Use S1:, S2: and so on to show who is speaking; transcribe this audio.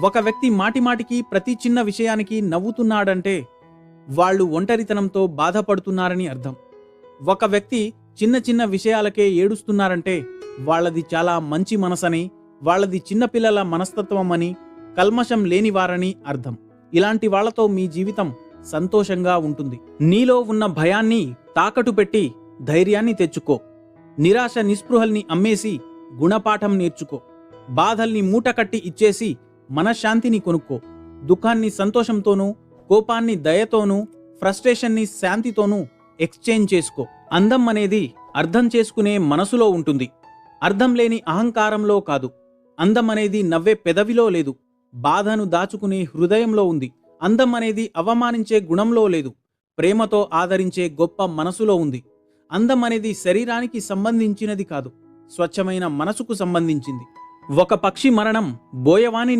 S1: ఒక వ్యక్తి మాటిమాటికి ప్రతి చిన్న విషయానికి నవ్వుతున్నాడంటే వాళ్ళు ఒంటరితనంతో బాధపడుతున్నారని అర్థం. ఒక వ్యక్తి చిన్న చిన్న విషయాలకే ఏడుస్తున్నారంటే వాళ్ళది చాలా మంచి మనసని వాళ్ళది చిన్నపిల్లల మనస్తత్వం అని కల్మషం లేనివారని అర్థం. ఇలాంటి వాళ్ళతో మీ జీవితం సంతోషంగా ఉంటుంది. నీలో ఉన్న భయాన్ని తాకట్టు పెట్టి ధైర్యాన్ని తెచ్చుకో. నిరాశ నిస్పృహల్ని అమ్మేసి గుణపాఠం నేర్చుకో. బాధల్ని మూటకట్టి ఇచ్చేసి మనశ్శాంతిని కొనుక్కో. దుఃఖాన్ని సంతోషంతోనూ కోపాన్ని దయతోనూ ఫ్రస్ట్రేషన్ని శాంతితోనూ ఎక్స్చేంజ్ చేసుకో. అందం అనేది అర్థం చేసుకునే మనసులో ఉంటుంది. అర్థం లేని అహంకారంలో కాదు. అందం అనేది నవ్వే పెదవిలో లేదు. బాధను దాచుకునే హృదయంలో ఉంది. అందం అనేది అవమానించే గుణంలో లేదు. ప్రేమతో ఆదరించే గొప్ప మనసులో ఉంది. అందం అనేది శరీరానికి సంబంధించినది కాదు. స్వచ్ఛమైన మనసుకు సంబంధించింది. ఒక పక్షి మరణం బోయవాని